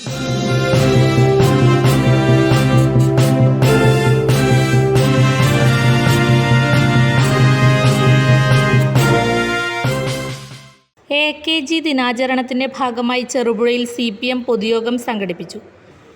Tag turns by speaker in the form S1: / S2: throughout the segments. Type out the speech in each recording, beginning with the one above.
S1: A K G ദിനാചരണത്തിന്റെ ഭാഗമായി ചെറുപുഴയിൽ C P M പൊതുയോഗം സംഘടിപ്പിച്ചു.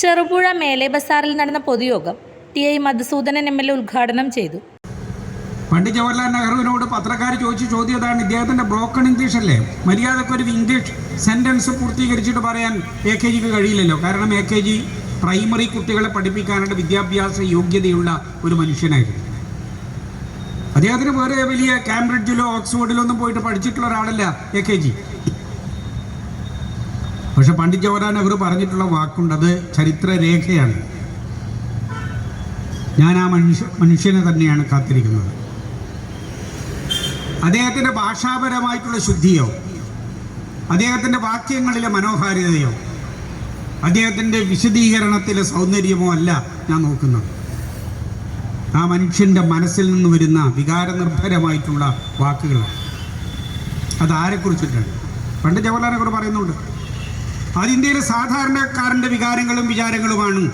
S1: ചെറുപുഴ മേലെ ബസാറിൽ നടന്ന പൊതുയോഗം T I Madhusoodanan M L A ഉദ്ഘാടനം ചെയ്തു.
S2: പണ്ഡിറ്റ് ജവഹർലാൽ നെഹ്റുവിനോട് പത്രക്കാർ ചോദിച്ച് ചോദ്യം അതാണ് ഇദ്ദേഹത്തിന്റെ ബ്രോക്കൺ ഇംഗ്ലീഷ് അല്ലേ? മര്യാദയ്ക്ക് ഒരു ഇംഗ്ലീഷ് സെന്റൻസ് പൂർത്തീകരിച്ചിട്ട് പറയാൻ എ കെ ജിക്ക് കഴിയില്ലല്ലോ. കാരണം എ കെ ജി പ്രൈമറി കുട്ടികളെ പഠിപ്പിക്കാനുള്ള വിദ്യാഭ്യാസ യോഗ്യതയുള്ള ഒരു മനുഷ്യനായിരുന്നു. അദ്ദേഹത്തിന് വേറെ വലിയ കാംബ്രിഡ്ജിലോ ഓക്സ്ഫോർഡിലോ ഒന്നും പോയിട്ട് പഠിച്ചിട്ടുള്ള ഒരാളല്ല എ കെ ജി പക്ഷെ പണ്ഡിറ്റ് ജവഹർലാൽ നെഹ്റു പറഞ്ഞിട്ടുള്ള വാക്കുണ്ട് അത് ചരിത്രരേഖയാണ്. ഞാൻ ആ മനുഷ്യ മനുഷ്യനെ തന്നെയാണ് കാത്തിരിക്കുന്നത്. അദ്ദേഹത്തിന്റെ ഭാഷാപരമായിട്ടുള്ള ശുദ്ധിയോ അദ്ദേഹത്തിന്റെ വാക്യങ്ങളിലെ മനോഹാരിതയോ അദ്ദേഹത്തിന്റെ വിശദീകരണത്തിലെ സൗന്ദര്യമോ അല്ല ഞാൻ നോക്കുന്നത്. ആ മനുഷ്യന്റെ മനസ്സിൽ നിന്ന് വരുന്ന വികാരനിർഭരമായിട്ടുള്ള വാക്കുകളാണ് അത് ആരെക്കുറിച്ചിട്ടാണ് പണ്ട് ജവഹർലാൽ നെഹ്റു പറയുന്നുണ്ട് അത് ഇന്ത്യയിലെ സാധാരണക്കാരന്റെ വികാരങ്ങളും വിചാരങ്ങളുമാണ്.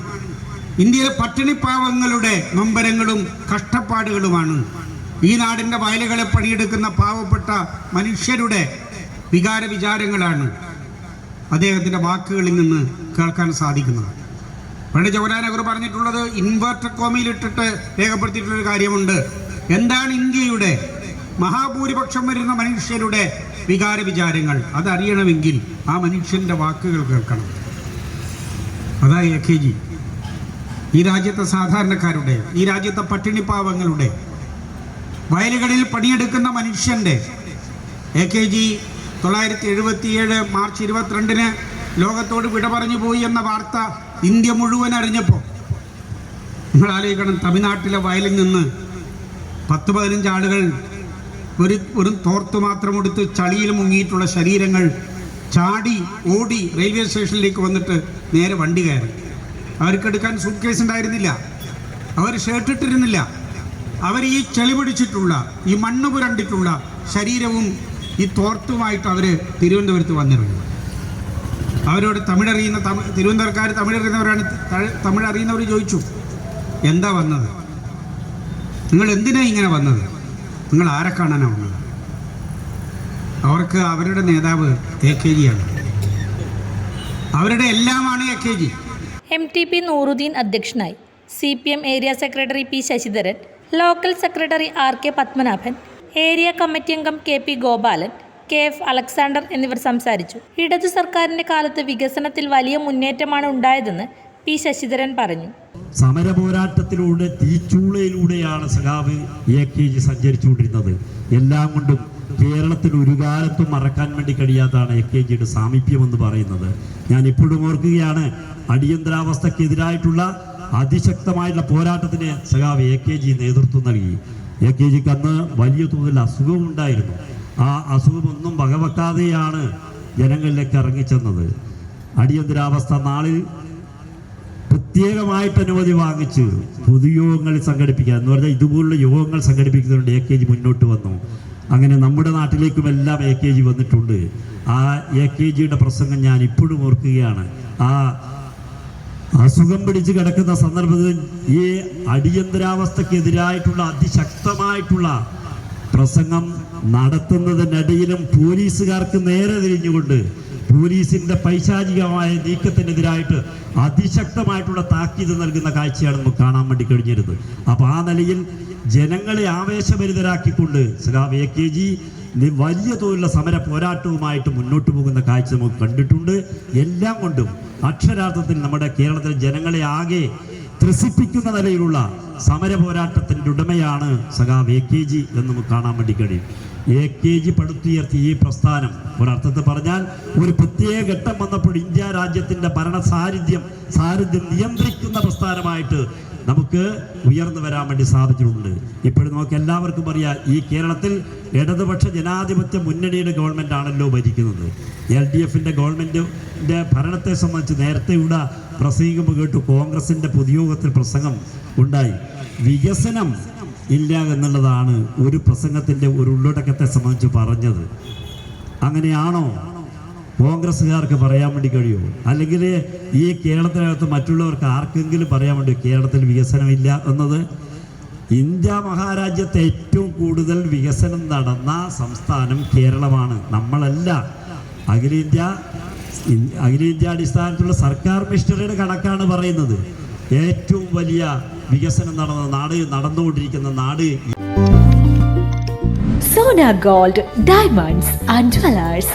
S2: ഇന്ത്യയിലെ പട്ടിണിപ്പാവങ്ങളുടെ നൊമ്പരങ്ങളും കഷ്ടപ്പാടുകളുമാണ്. ഈ നാടിന്റെ വയലുകളെ പണിയെടുക്കുന്ന പാവപ്പെട്ട മനുഷ്യരുടെ വികാര വിചാരങ്ങളാണ് അദ്ദേഹത്തിന്റെ വാക്കുകളിൽ നിന്ന് കേൾക്കാൻ സാധിക്കുന്നത്. പണ്ട് ജവഹർലാൽ പറഞ്ഞിട്ടുള്ളത് ഇൻവെർട്ടർ കോമയിലിട്ടിട്ട് രേഖപ്പെടുത്തിയിട്ടുള്ളൊരു കാര്യമുണ്ട്. എന്താണ് ഇന്ത്യയുടെ മഹാഭൂരിപക്ഷം വരുന്ന മനുഷ്യരുടെ വികാര വിചാരങ്ങൾ? അതറിയണമെങ്കിൽ ആ മനുഷ്യന്റെ വാക്കുകൾ കേൾക്കണം. അതാ എ കെ ജി. ഈ രാജ്യത്തെ സാധാരണക്കാരുടെ ഈ രാജ്യത്തെ പട്ടിണിപ്പാവങ്ങളുടെ വയലുകളിൽ പണിയെടുക്കുന്ന മനുഷ്യന്റെ എ കെ ജി തൊള്ളായിരത്തി എഴുപത്തിയേഴ് മാർച്ച് ഇരുപത്തിരണ്ടിന് ലോകത്തോട് വിട പറഞ്ഞു പോയി എന്ന വാർത്ത ഇന്ത്യ മുഴുവൻ അറിഞ്ഞപ്പോൾ നിങ്ങൾ ആലോചിക്കണം തമിഴ്നാട്ടിലെ വയലിൽ നിന്ന് പത്ത് പതിനഞ്ച് ആളുകൾ ഒരു ഒരു തോർത്ത് മാത്രം എടുത്ത് ചളിയിൽ മുങ്ങിയിട്ടുള്ള ശരീരങ്ങൾ ചാടി ഓടി റെയിൽവേ സ്റ്റേഷനിലേക്ക് വന്നിട്ട് നേരെ വണ്ടി കയറി. അവർക്കെടുക്കാൻ സൂട്ട് കേസ് ഉണ്ടായിരുന്നില്ല. അവർ ഷർട്ട് ഇട്ടിരുന്നില്ല. അവർ ഈ ചെളി പിടിച്ചിട്ടുള്ള ഈ മണ്ണ് പുരണ്ടിട്ടുള്ള ശരീരവും ഈ തോർത്തുമായിട്ട് അവർ തിരുവനന്തപുരത്ത് വന്നിറങ്ങി. അവരോട് തമിഴറിയുന്ന തമിഴ് തിരുവനന്തപുരക്കാർ തമിഴറിയുന്നവരാണ് തമിഴറിയുന്നവർ ചോദിച്ചു എന്താ വന്നത്? നിങ്ങൾ എന്തിനാ ഇങ്ങനെ വന്നത്? നിങ്ങൾ ആരെ കാണാനാണ് വന്നത്? അവർക്ക് അവരുടെ നേതാവ് എ കെ ജിയാണ് അവരുടെ എല്ലാമാണ് A K G.
S1: M T P Nooruddeen അധ്യക്ഷനായി. C P M area secretary P Sasidharan local secretary R K Padmanabhan area committee അംഗം K P Gopalan K F Alexander എന്നിവർ സംസാരിച്ചു. ഇടതു സർക്കാരിന്റെ കാലത്ത് വികസനത്തിൽ വലിയ മുന്നേറ്റമാണ് ഉണ്ടായതെന്ന് പി ശശിധരൻ പറഞ്ഞു.
S3: സമര പോരാട്ടത്തിലൂടെ തീച്ചൂളയിലൂടെയാണ് സഖാവ് എ കെ ജി സഞ്ചരിച്ചുകൊണ്ടിരുന്നത്. എല്ലാം കൊണ്ടും കേരളത്തിൽ ഒരു കാലത്തും മറക്കാൻ വേണ്ടി കഴിയാത്തതാണ് എ കെ ജിയുടെ സാമീപ്യം എന്ന് പറയുന്നത്. ഞാൻ ഇപ്പോഴും ഓർക്കുകയാണ് അടിയന്തരാവസ്ഥക്കെതിരായിട്ടുള്ള അതിശക്തമായിട്ടുള്ള പോരാട്ടത്തിന് സഖാവ് എ കെ ജി നേതൃത്വം നൽകി. എ കെ ജിക്ക് അന്ന് വലിയ തോതിൽ അസുഖമുണ്ടായിരുന്നു ആ അസുഖമൊന്നും വകവെക്കാതെയാണ് ജനങ്ങളിലേക്ക് ഇറങ്ങിച്ചെന്നത്. അടിയന്തരാവസ്ഥ നാളിൽ പ്രത്യേകമായിട്ട് അനുമതി വാങ്ങിച്ച് പൊതുയോഗങ്ങൾ സംഘടിപ്പിക്കുക എന്ന് പറഞ്ഞാൽ ഇതുപോലുള്ള യോഗങ്ങൾ സംഘടിപ്പിക്കുന്നതുകൊണ്ട് എ കെ ജി മുന്നോട്ട് വന്നു. അങ്ങനെ നമ്മുടെ നാട്ടിലേക്കും എല്ലാം എ കെ ജി വന്നിട്ടുണ്ട്. ആ എ കെ ജിയുടെ പ്രസംഗം ഞാൻ ഇപ്പോഴും ഓർക്കുകയാണ്. ആ അസുഖം പിടിച്ച് കിടക്കുന്ന സന്ദർഭത്തിൽ ഈ അടിയന്തരാവസ്ഥക്കെതിരായിട്ടുള്ള അതിശക്തമായിട്ടുള്ള പ്രസംഗം നടത്തുന്നതിനിടയിലും പോലീസുകാർക്ക് നേരെ തിരിഞ്ഞുകൊണ്ട് പോലീസിന്റെ പൈശാചികമായ നീക്കത്തിനെതിരായിട്ട് അതിശക്തമായിട്ടുള്ള താക്കീത് നൽകുന്ന കാഴ്ചയാണ് നമുക്ക് കാണാൻ വേണ്ടി കഴിഞ്ഞിരുന്നത്. അപ്പോൾ ആ നിലയിൽ ജനങ്ങളെ ആവേശഭരിതരാക്കിക്കൊണ്ട് സഖാവ് എ കെ ജി വലിയ തോതിലുള്ള സമര പോരാട്ടവുമായിട്ട് മുന്നോട്ട് പോകുന്ന കാഴ്ച നമുക്ക് കണ്ടിട്ടുണ്ട്. എല്ലാം കൊണ്ടും അക്ഷരാർത്ഥത്തിൽ നമ്മുടെ കേരളത്തിലെ ജനങ്ങളെ ആകെ ത്രസിപ്പിക്കുന്ന നിലയിലുള്ള സമര പോരാട്ടത്തിന്റെ ഉടമയാണ് സഖാവ് എ കെ ജി എന്ന് നമുക്ക് കാണാൻ വേണ്ടി കഴിയും. എ കെ ജി പടുത്തുയർത്തിയ ഈ പ്രസ്ഥാനം ഒരർത്ഥത്തിൽ പറഞ്ഞാൽ ഒരു പ്രത്യേക ഘട്ടം വന്നപ്പോൾ ഇന്ത്യ രാജ്യത്തിന്റെ ഭരണ സാന്നിധ്യം സാന്നിധ്യം നിയന്ത്രിക്കുന്ന പ്രസ്ഥാനമായിട്ട് നമുക്ക് ഉയർന്നു വരാൻ വേണ്ടി സാധിച്ചിട്ടുണ്ട്. ഇപ്പോഴും നമുക്ക് എല്ലാവർക്കും അറിയാം ഈ കേരളത്തിൽ ഇടതുപക്ഷ ജനാധിപത്യ മുന്നണിയുടെ ഗവൺമെന്റ് ആണല്ലോ ഭരിക്കുന്നത്. എൽ ഡി എഫിന്റെ ഗവൺമെന്റിന്റെ ഭരണത്തെ സംബന്ധിച്ച് നേരത്തെ ഇവിടെ പ്രസംഗിക്കുമ്പോൾ കേട്ടു കോൺഗ്രസിന്റെ പൊതുയോഗത്തിൽ പ്രസംഗം ഉണ്ടായി. വികസനം ഇല്ല എന്നുള്ളതാണ് ഒരു പ്രസംഗത്തിന്റെ ഒരു ഉള്ളടക്കത്തെ സംബന്ധിച്ച് പറഞ്ഞത്. അങ്ങനെയാണോ? കോൺഗ്രസ്സുകാർക്ക് പറയാൻ വേണ്ടി കഴിയുമോ അല്ലെങ്കിൽ ഈ കേരളത്തിനകത്ത് മറ്റുള്ളവർക്ക് ആർക്കെങ്കിലും പറയാൻ വേണ്ടി കേരളത്തിൽ വികസനമില്ല എന്നത് ഇന്ത്യ മഹാരാജ്യത്തെ ഏറ്റവും കൂടുതൽ വികസനം നടന്ന സംസ്ഥാനം കേരളമാണ്. നമ്മളല്ല. അഖിലേന്ത്യ അഖിലേന്ത്യ അടിസ്ഥാനത്തിലുള്ള സർക്കാർ മിഷണറിയുടെ കണക്കാണ് പറയുന്നത്. ഏറ്റവും വലിയ വികസനം നടന്ന നാട് നടന്നുകൊണ്ടിരിക്കുന്ന നാട്
S4: Sona gold diamonds and jewellers